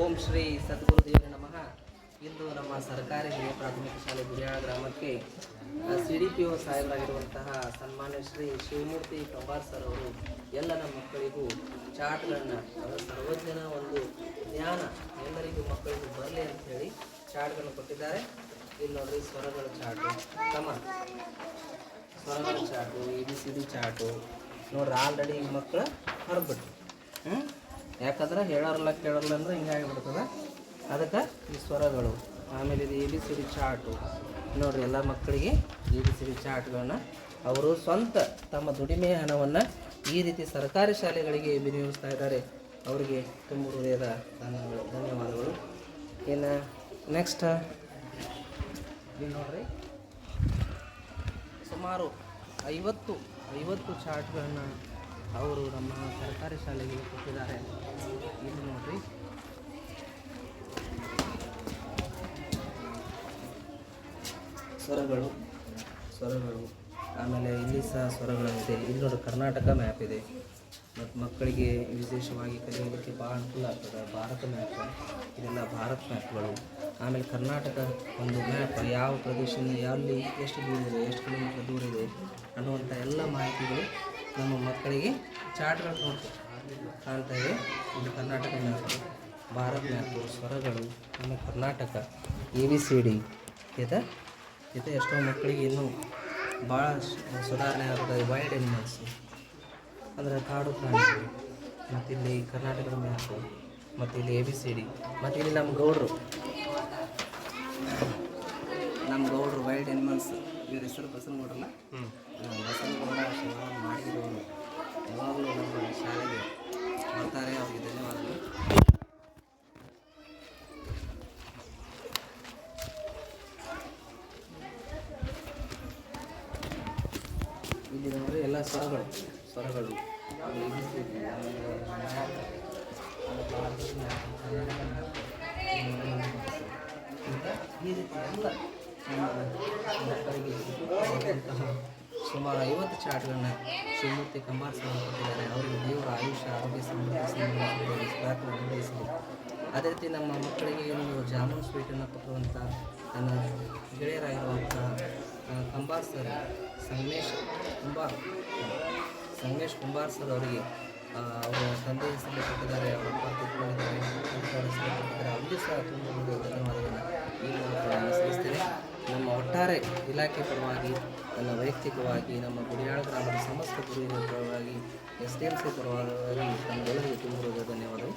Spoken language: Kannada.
ಓಂ ಶ್ರೀ ಸದ್ಗುರು ದೇವರ ನಮಃ. ಇಂದು ನಮ್ಮ ಸರ್ಕಾರಿ ಹಿರಿಯ ಪ್ರಾಥಮಿಕ ಶಾಲೆ ಗುಡಿಯಾಳ ಗ್ರಾಮಕ್ಕೆ ಸಿ ಡಿ ಪಿ ಒ ಸಾಹೇಬರಾಗಿರುವಂತಹ ಸನ್ಮಾನ್ಯ ಶ್ರೀ ಶಿವಮೂರ್ತಿ ಕಂಬಾರ್ ಸರ್ ಅವರು ಎಲ್ಲ ನಮ್ಮ ಮಕ್ಕಳಿಗೂ ಚಾಟ್ಗಳನ್ನು ಅದರ ಸರ್ವಜ್ಞನ ಒಂದು ಜ್ಞಾನ ಎಲ್ಲರಿಗೂ ಮಕ್ಕಳಿಗೂ ಬರಲಿ ಅಂತ ಹೇಳಿ ಚಾಟ್ಗಳನ್ನು ಕೊಟ್ಟಿದ್ದಾರೆ. ಇಲ್ಲಿ ನೋಡಿ ಸ್ವರಗಳ ಚಾಟು. ತಮ್ಮ ಸ್ವರಗಳ chart, A B C D chart. ನೋಡ್ರಿ, ಆಲ್ರೆಡಿ ಮಕ್ಕಳು ಹೊರಬಿಟ್ಟು ಹ್ಞೂ ಯಾಕಂದ್ರೆ ಹೇಳೋರಲ್ಲ ಕೇಳೋರಲ್ಲ ಅಂದ್ರೆ ಹಿಂಗಾಗಿಬಿಡ್ತದ ಅದಕ್ಕೆ ಈ ಸ್ವರಗಳು. ಆಮೇಲೆ ಇದು ಎ ಬಿ ಸಿ ಚಾಟು ನೋಡ್ರಿ ಎಲ್ಲ ಮಕ್ಕಳಿಗೆ ಎ ಬಿ ಸಿ ಚಾಟ್ಗಳನ್ನ ಅವರು ಸ್ವಂತ ತಮ್ಮ ದುಡಿಮೆಯ ಹಣವನ್ನು ಈ ರೀತಿ ಸರ್ಕಾರಿ ಶಾಲೆಗಳಿಗೆ ವಿನಿಯೋಗಿಸ್ತಾ ಇದ್ದಾರೆ. ಅವರಿಗೆ ತುಂಬ ಹೃದಯದ ಧನ್ಯವಾದಗಳು ಧನ್ಯವಾದಗಳು. ಇನ್ನು ನೆಕ್ಸ್ಟ್ ಇಲ್ಲಿ ನೋಡ್ರಿ. ಸುಮಾರು ಐವತ್ತು ಐವತ್ತು ಚಾರ್ಟ್ಗಳನ್ನು ಅವರು ನಮ್ಮ ಸರ್ಕಾರಿ ಶಾಲೆಗೆ ಕೊಟ್ಟಿದ್ದಾರೆ ಇಲ್ಲಿ ನೋಡ್ರಿ. ಸ್ವರಗಳು ಸ್ವರಗಳು. ಆಮೇಲೆ ಇಲ್ಲಿ ಸಹ ಸ್ವರಗಳಿದೆ ಇಲ್ಲಿ ನೋಡಿ ಕರ್ನಾಟಕ ಮ್ಯಾಪ್ ಇದೆ. ಮತ್ತು ಮಕ್ಕಳಿಗೆ ವಿಶೇಷವಾಗಿ ಕಲಿಯೋದಕ್ಕೆ ಭಾಳ ಅನುಕೂಲ ಆಗ್ತದೆ. ಭಾರತ ಮ್ಯಾಪ್, ಇದೆಲ್ಲ ಭಾರತ್ ಮ್ಯಾಪ್ಗಳು. ಆಮೇಲೆ ಕರ್ನಾಟಕ ಒಂದು ಮ್ಯಾಪ್, ಯಾವ ಪ್ರದೇಶದಿಂದ ಎಲ್ಲಿ ಎಷ್ಟು ದೂರ ಇದೆ, ಎಷ್ಟು ಕಿಲೋಮೀಟರ್ ದೂರ ಇದೆ ಅನ್ನುವಂಥ ಎಲ್ಲ ಮಾಹಿತಿಗಳು ನಮ್ಮ ಮಕ್ಕಳಿಗೆ ಚಾರ್ಟ್ಗಳು ನೋಡ್ತೀವಿ ಕಾಣ್ತಾ ಇದೆ. ಇದು ಕರ್ನಾಟಕ ಮ್ಯಾಪ್ ಭಾರತ್ ಮ್ಯಾಪು ಸ್ವರಗಳು ನಮ್ಮ Karnataka A B C D ಇದೆ ಇದು ಎಷ್ಟೋ ಮಕ್ಕಳಿಗೆ ಇನ್ನೂ ಭಾಳ ಸುಧಾರಣೆ ಆಗ್ತದೆ ವೈಲ್ಡ್ ಎನಿಮಲ್ಸು ಅಂದರೆ ಕಾಡು ಪ್ರಾಣಿಗಳು ಮತ್ತು ಇಲ್ಲಿ ಕರ್ನಾಟಕದ ಮ್ಯಾಪು ಮತ್ತು ಇಲ್ಲಿ ಎ ಬಿ ಸಿ ಡಿ ಮತ್ತು ಇಲ್ಲಿ ನಮ್ಮ ಗೌಡರು. ನಮ್ಮ ಗೌಡ್ರು ವೈಲ್ಡ್ ಎನಿಮಲ್ಸ್ ಇವ್ರ ಹೆಸರು ಬಸನಗೌಡ್ರಲ್ಲ? ಬಸನಗೌಡ ಮಾಡಿದವರು ಯಾವಾಗಲೂ ನಮ್ಮ ಶಾಲೆಗೆ ಬರ್ತಾರೆ, ಅವರಿಗೆ ಧನ್ಯವಾದಗಳು. ಇಲ್ಲಿ ನೋಡಿದ್ರೆ ಎಲ್ಲ ಸ್ವರಗಳು ಸ್ವರಗಳು. ಈ ರೀತಿ ಎಲ್ಲ ಮಕ್ಕಳಿಗೆ ಸುಮಾರು ಐವತ್ತು ಚಾಟ್ಗಳನ್ನ ಶಿವಮೂರ್ತಿ ಕಂಬಾರ್ ಸ್ವಾಮಿ ಕೊಟ್ಟಿದ್ದಾರೆ. ಅವರಿಗೆ ದೇವರ ಆಯುಷ್ಯ, ಆರೋಗ್ಯ ಸಮೃದ್ಧಿ ಪ್ರಾರ್ಥನೆ ಅನುಭವಿಸಿದೆ ಅದೇ ರೀತಿ ನಮ್ಮ ಮಕ್ಕಳಿಗೆ ಒಂದು ಜಾಮೂನ್ ಸ್ವೀಟನ್ನು ಕೊಟ್ಟಿರುವಂಥ ನನ್ನ ಗೆಳೆಯರಾಗಿರುವಂಥ ಕಂಬಾರ್ ಸರ್, ಸಂಗಮೇಶ್ ಕುಂಬಾರ್. ಸಂಗಮೇಶ್ ಕುಂಬಾರ್ ಸರ್ ಅವರಿಗೆ ಅವರ ತಂದೆ ಹೆಸರು ಕೊಟ್ಟಿದ್ದಾರೆ, ಅವರ ತಿಳ್ಕೊಂಡಿದ್ದಾರೆ ಕೊಟ್ಟಿದ್ದಾರೆ ಅವರಿಗೂ ಸಹ ತುಂಬ ಧನ್ಯವಾದಗಳನ್ನು ಈ ಮೂಲಕ ಒಟ್ಟಾರೆ ಇಲಾಖೆ ಪರವಾಗಿ ನನ್ನ ವೈಯಕ್ತಿಕವಾಗಿ, ನಮ್ಮ ಗುಡಿಯಾಳ ಗ್ರಾಮದ ಸಮಸ್ತ ಗುರುವಿನ ಪರವಾಗಿ, ಎಸ್ ಡಿ ಎಂ ಸಿ ಪರವಾಗಿ ನಮ್ಮೆಲ್ಲರಿಗೂ ತುಂಬ ಹೃದಯದ ಧನ್ಯವಾದಗಳು.